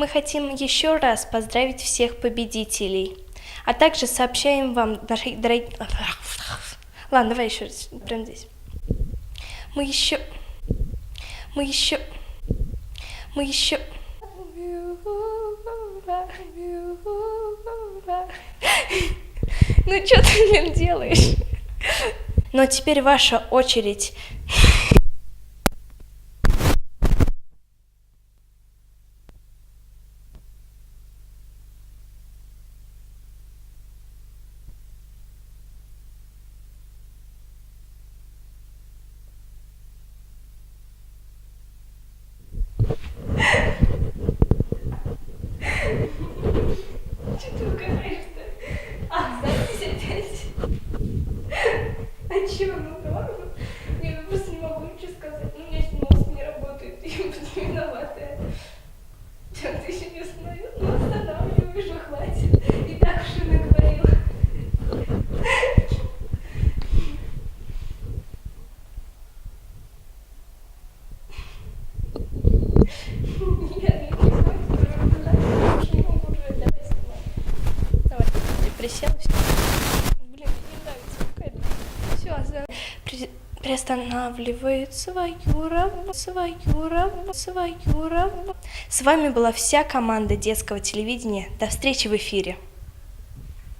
Мы хотим еще раз поздравить всех победителей, а также сообщаем вам, дорогие... Ладно, давай еще раз, прямо здесь. Мы еще... Мы еще... Мы еще... Ну что ты, блин, делаешь? Но теперь ваша очередь. Что ты угораешь-то? А, запись опять? А чё, ну норм? Присел, всё. Блин, не нравится, какая Все, приостанавливает свою работу, свою работу, свою работу. С вами была вся команда детского телевидения. До встречи в эфире.